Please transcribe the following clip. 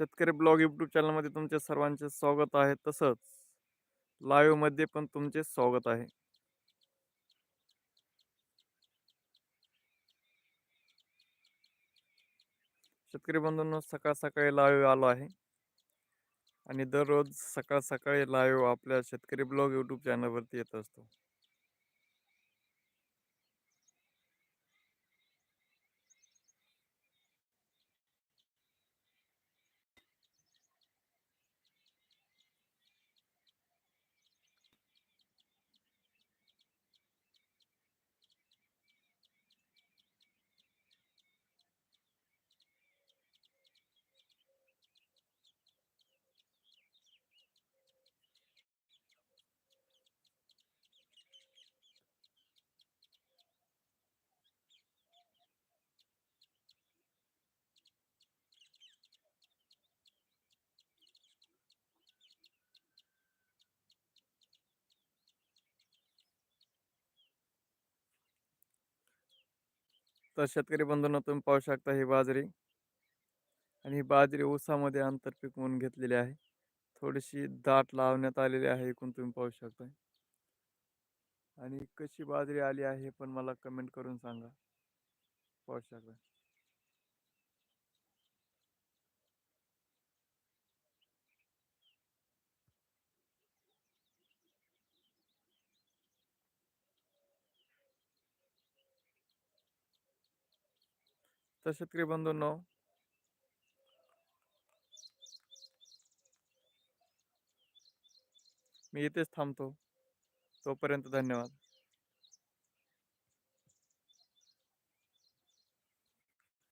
शेतकरी blog YouTube चॅनलमध्ये तुमचे सर्वांचे स्वागत आहे. तसंच लाईव्हमध्ये पण तुमचे स्वागत आहे. शेतकरी बंधूंनो सकाळ सकाळी लाईव्ह आलो आहे. आणि दररोज सकाळ सकाळी लाईव्ह आपल्या शेतकरी ब्लॉग यूट्यूब चॅनलवरती येत असतो. तर शेतकरी बंधूंना तुम्ही पाहू शकता ही बाजरी आणि ही बाजरी ऊसामध्ये आंतरपीक म्हणून घेतलेली आहे. थोडीशी दाट लावण्यात आलेली आहे एकूण तुम्ही पाहू शकता. आणि कशी बाजरी आली आहे हे पण मला कमेंट करून सांगा. पाहू शकता. तर शेतकरी बंधूंनो मी इथेच थांबतो. तोपर्यंत धन्यवाद.